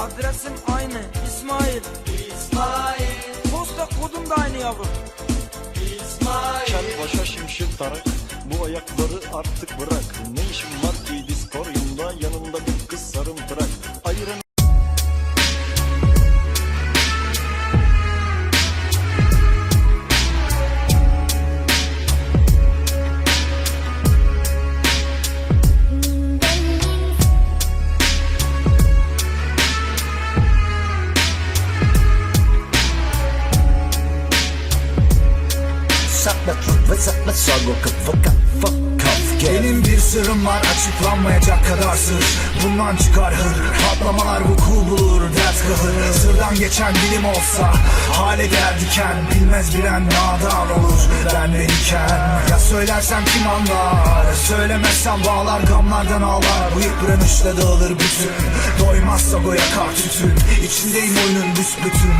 Adresim aynı İsmail. İsmail. Posta kodum da aynı yavrum. Kel başa şimşir tarak Bu ayakları artık bırak. Ne işin var ki diskoryumda Yanında bir Benim bir sırrım var açıklanmayacak kadar sır. Bundan çıkar hır Patlamalar vuku bulur dert kahır. Sırdan geçen dilim olsa Hale gel diken. Bilmez bilen nadan olur Ben verirken Ya söylersem kim anlar Söylemezsem bağlar gamlardan ağlar. Bıyık direnişle dağılır bütün Doymazsa go yakar tütün. İçindeyim oyunun büsbütün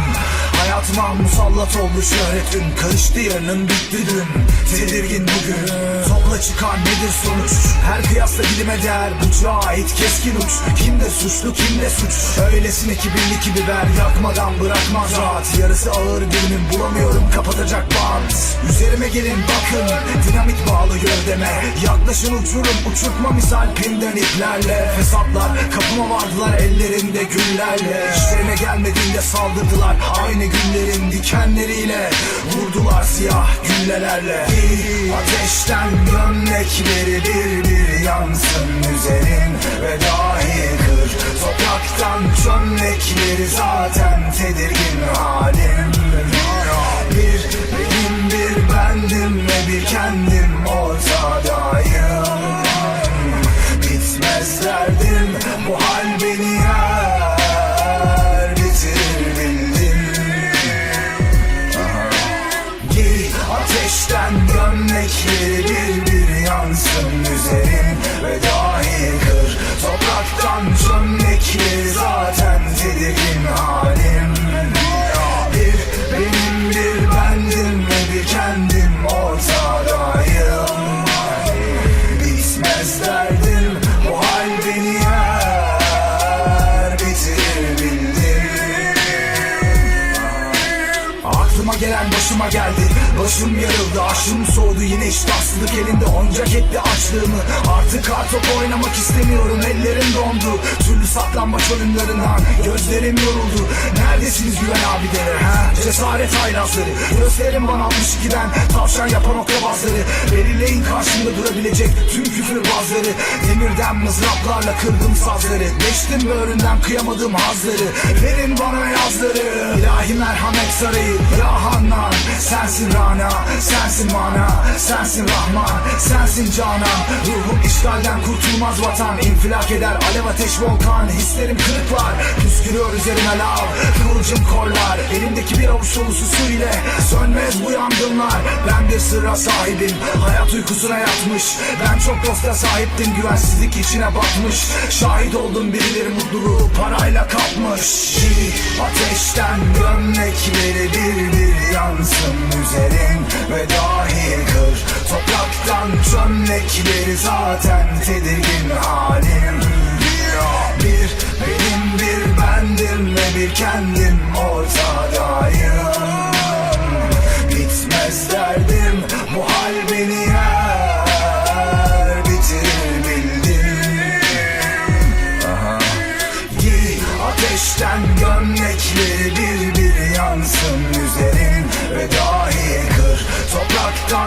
Hayatıma musallat oldu şöhretin Karıştı yarının bitti dün. Tedirgin bugün. Topla çıkan nedir sonuç? Her kıyasla bilime değer. Bıçağa ait keskin uç. Kimde suçlu kimde suç? Öylesine kibirli ki biber Yakmadan bırakmaz rahat. Yarısı ağır birinin bulamıyorum. Kapatacak bant. Üzerime gelin bakın. Dinamit bağlı gövdeme Yaklaşın uçurum. Uçurtma misal pinden iplerle. Fesatlar kapıma vardılar ellerinde güllerle İşlerine gelmediğinde saldırdılar. Aynı günlerin dikenleriyle Vurdular siyah güllelerle. Ateşten gömlekleri bir bir yansın üzerin Ve dahi kır. Topraktan çömlekleri zaten tedirgin halim. Bir benim bir bendim ve bir kendim ortadayım. Bitmez derdim bu hal beni çömlekleri Aklıma gelen başıma geldi. Başım yarıldı aşım soğudu. Yine iştahsızlık elinde Oncak etti açlığımı. Artık kartop oynamak istemiyorum ellerim dondu. Türlü saklanmaç oyunlarından gözlerim yoruldu. Neredesiniz güven abileri ha? Cesaret haylazları. Gösterin bana 62'den tavşan yapan okrabazları. Belirleyin karşımda durabilecek tüm küfürbazları Demirden mızraplarla kırdım sazları. Geçtim böğründen kıyamadığım hazları. Verin bana yazları. İlahi merhamet sarayı Ya Hannan Sensin Rana Sensin mana Sensin Rahman Sensin Canan. Ruhum işgalden kurtulmaz vatan İnfilak eder alev ateş volkan. Hislerim kırıklar Püskürüyor üzerime lav Kıvılcım korlar. Elimdeki bir avuç dolusu su ile Sönmez bu yangınlar. Ben bir sırra sahibim Hayat uykusuna yatmış. Ben çok dosta sahiptim Güvensizlik içine batmış. Şahit oldum birileri mutluluğu Parayla kapmış. Ateşten gömlekleri bir bir yansın üzerin Ve dahi kır. Topraktan çömlekleri zaten tedirgin halim. Bir benim bir bendim ve bir kendim ortadayım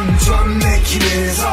topraktan